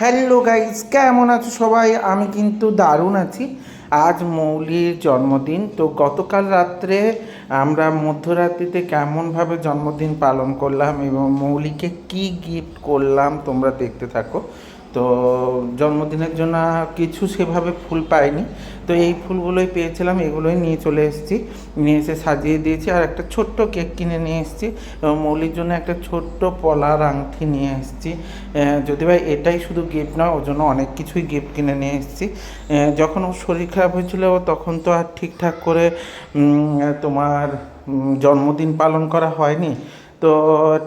Hello guys কেমন আছো সবাই? আমি কিন্তু দারুণ আছি। আজ মৌলির জন্মদিন। তো গতকাল রাত্রে আমরা মধ্যরাত্রিতে কেমনভাবে জন্মদিন পালন করলাম এবং মৌলিকে কি গিফট করলাম তোমরা দেখতে থাকো। তো জন্মদিনের জন্য কিছু সেভাবে ফুল পাইনি। তো এই ফুলগুলোই পেয়েছিলাম, এগুলোই নিয়ে চলে এসেছি। নিয়ে এসে সাজিয়ে দিয়েছি আর একটা ছোট্ট কেক কিনে নিয়ে এসেছি। মৌলির জন্য একটা ছোট্ট পলার আংটি নিয়ে এসেছি। যদি ভাই এটাই শুধু গিফট নয়, ওর জন্য অনেক কিছুই গিফট কিনে নিয়ে এসেছি। যখন ওর শরীর খারাপ হয়েছিল তখন তো আর ঠিকঠাক করে তোমার জন্মদিন পালন করা হয়নি। তো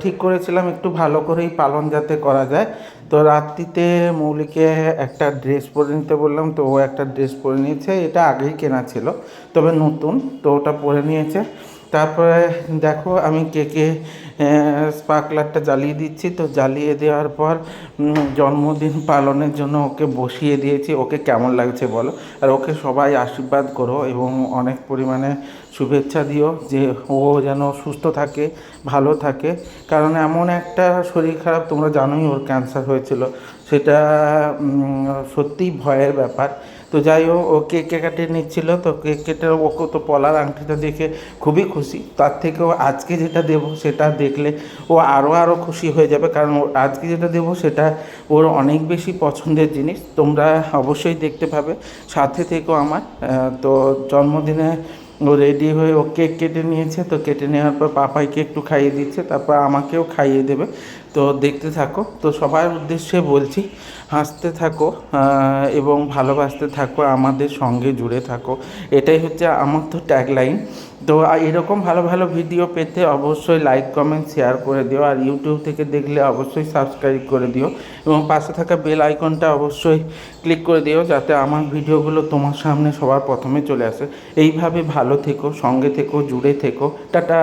ঠিক করেছিলাম, একটু ভালো করেই পালন যাতে করা যায়। তো রাত্রিতে মৌলিকে একটা ড্রেস পরে নিতে বললাম, তো ও একটা ড্রেস পরে নিয়েছে, এটা আগেই কেনা ছিল, তবে নতুন, তো ওটা পরে নিয়েছে। তারপরে দেখো আমি কেকে স্পার্কলারটা জ্বালিয়ে দিচ্ছি। তো জ্বালিয়ে দেওয়ার পর জন্মদিন পালনের জন্য ওকে বসিয়ে দিয়েছি। ওকে কেমন লাগছে বলো? আর ওকে সবাই আশীর্বাদ করো এবং অনেক পরিমাণে শুভেচ্ছা দিও যে ও যেন সুস্থ থাকে, ভালো থাকে। কারণ এমন একটা শরীর খারাপ, তোমরা জানোই ওর ক্যান্সার হয়েছিল। সেটা সত্যিই ভয়ের ব্যাপার। তো যাই হোক, ও কেক কেটে নিচ্ছিল। তো কেক কেটে ওকে তো পলার আংটিটা দেখে খুবই খুশি। তার থেকেও আজকে যেটা দেবো সেটা দেখলে ও আরও আরও খুশি হয়ে যাবে। কারণ আজকে যেটা দেবো সেটা ওর অনেক বেশি পছন্দের জিনিস। তোমরা অবশ্যই দেখতে পাবে। সাথে থেকেও আমার তো জন্মদিনে ও রেডি হয়ে ও কেক কেটে নিয়েছে। তো কেটে নেওয়ার পর পাপাইকে একটু খাইয়ে দিচ্ছে। তারপর আমাকেও খাইয়ে দেবে। তো দেখতে থাকো। তো সবার উদ্দেশ্যে বলছি, হাসতে থাকো এবং ভালোবাসতে থাকো, আমাদের সঙ্গে জুড়ে থাকো। এটাই হচ্ছে আমার তো ট্যাগলাইন তো এরকম ভালো ভালো ভিডিও পেতে অবশ্যই লাইক কমেন্ট শেয়ার করে দিও আর ইউটিউব থেকে দেখলে অবশ্যই সাবস্ক্রাইব করে দিও এবং পাশে থাকা বেল আইকনটা অবশ্যই ক্লিক করে দিও যাতে আমার ভিডিওগুলো তোমার সামনে সবার প্রথমে চলে আসে। এইভাবে ভালো থেকো, সঙ্গে থেকো, জুড়ে থেকো। টাটা!